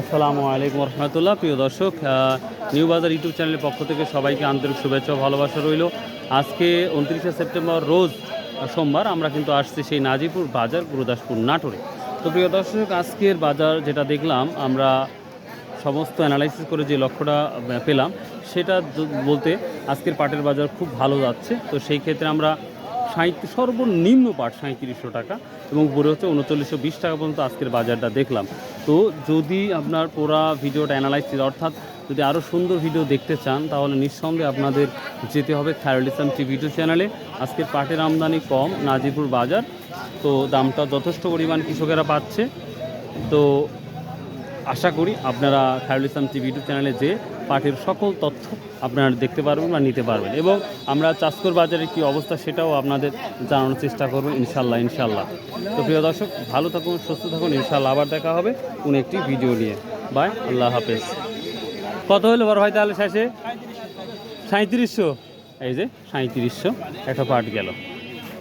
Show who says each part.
Speaker 1: আসসালামু আলাইকুম রহমতুল্লাহ। প্রিয় দর্শক নিউ বাজার ইউটিউব চ্যানেলের পক্ষ থেকে সবাইকে আন্তরিক শুভেচ্ছা ভালোবাসা রইল। আজকে উনত্রিশে সেপ্টেম্বর, রোজ সোমবার আমরা কিন্তু আসছি সেই নাজিপুর বাজার, গুরুদাসপুর নাটোরে। তো প্রিয় দর্শক, আজকের বাজার যেটা দেখলাম, আমরা সমস্ত অ্যানালাইসিস করে যে লক্ষ্যটা পেলাম, সেটা বলতে আজকের পাটের বাজার খুব ভালো যাচ্ছে। তো সেই ক্ষেত্রে আমরা সাঁত্রিশ সর্বনিম্ন পাট সাঁত্রিশশো টাকা এবং উপরে হচ্ছে উনচল্লিশশো বিশ টাকা পর্যন্ত আজকের বাজারটা দেখলাম। তো যদি আপনার পুরা ভিডিওটা অ্যানালাইসিস অর্থাৎ যদি আরও সুন্দর ভিডিও দেখতে চান, তাহলে নিঃসন্দেহে আপনাদের যেতে হবে খায়রুল ইসলাম টিভি চ্যানেলে আজকের পাটের আমদানি কম, নাজিপুর বাজার। তো দামটা যথেষ্ট পরিমাণ কৃষকেরা পাচ্ছে। তো আশা করি আপনারা খায়রুল ইসলাম টিভি ইউটিউব চ্যানেলে যে পাটের সকল তথ্য আপনারা দেখতে পারবেন বা নিতে পারবেন। এবং আমরা চাষকর বাজারের কী অবস্থা সেটাও আপনাদের জানানোর চেষ্টা করব ইনশাল্লাহ ইনশাল্লাহ। তো প্রিয় দর্শক, ভালো থাকুন, সুস্থ থাকুন, ইনশাল্লাহ আবার দেখা হবে কোন একটি ভিডিও নিয়ে। বাই, আল্লাহ হাফেজ। কত হলো বড় ভাই তাহলে শেষে? সাঁত্রিশশো এই যে সাঁত্রিশশো একটা পাট গেল।